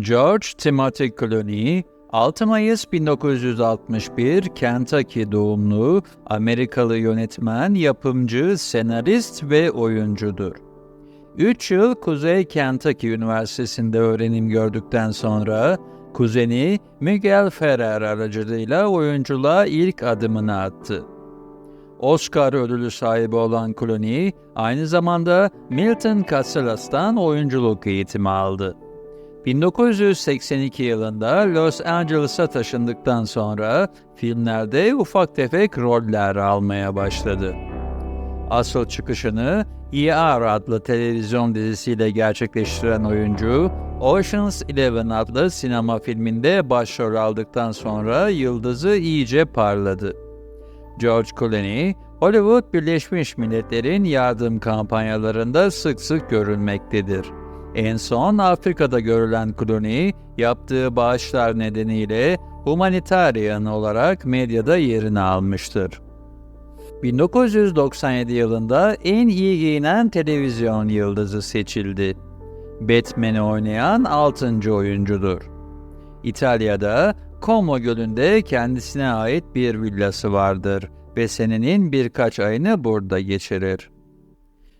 George Timothy Clooney, 6 Mayıs 1961 Kentucky doğumlu Amerikalı yönetmen, yapımcı, senarist ve oyuncudur. 3 yıl Kuzey Kentucky Üniversitesi'nde öğrenim gördükten sonra kuzeni Miguel Ferrer aracılığıyla oyunculuğa ilk adımını attı. Oscar ödülü sahibi olan Clooney, aynı zamanda Milton Casillas'tan oyunculuk eğitimi aldı. 1982 yılında Los Angeles'a taşındıktan sonra filmlerde ufak tefek roller almaya başladı. Asıl çıkışını ER adlı televizyon dizisiyle gerçekleştiren oyuncu, Ocean's Eleven adlı sinema filminde başrol aldıktan sonra yıldızı iyice parladı. George Clooney, Hollywood Birleşmiş Milletler'in yardım kampanyalarında sık sık görülmektedir. En son Afrika'da görülen Clooney, yaptığı bağışlar nedeniyle humanitarian olarak medyada yerini almıştır. 1997 yılında en iyi giyinen televizyon yıldızı seçildi. Batman'i oynayan 6. oyuncudur. İtalya'da Como Gölü'nde kendisine ait bir villası vardır ve senenin birkaç ayını burada geçirir.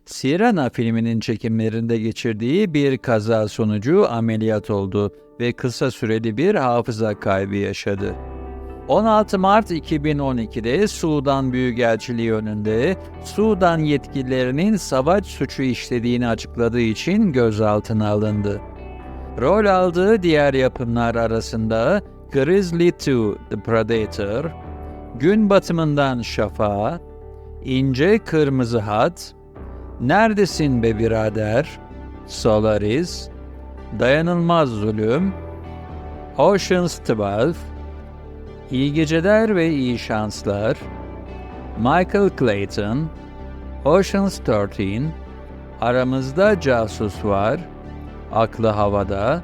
Sirena filminin çekimlerinde geçirdiği bir kaza sonucu ameliyat oldu ve kısa süreli bir hafıza kaybı yaşadı. 16 Mart 2012'de Sudan Büyükelçiliği önünde Sudan yetkililerinin savaş suçu işlediğini açıkladığı için gözaltına alındı. Rol aldığı diğer yapımlar arasında Grizzly 2 The Predator, Gün Batımından Şafağı, İnce Kırmızı Hat, Neredesin be birader, Solaris, Dayanılmaz Zulüm, Ocean's 12, İyi geceler ve iyi şanslar, Michael Clayton, Ocean's 13, Aramızda Casus Var, Aklı Havada,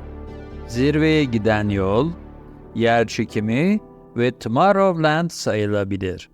Zirveye Giden Yol, Yer Çekimi ve Tomorrowland sayılabilir.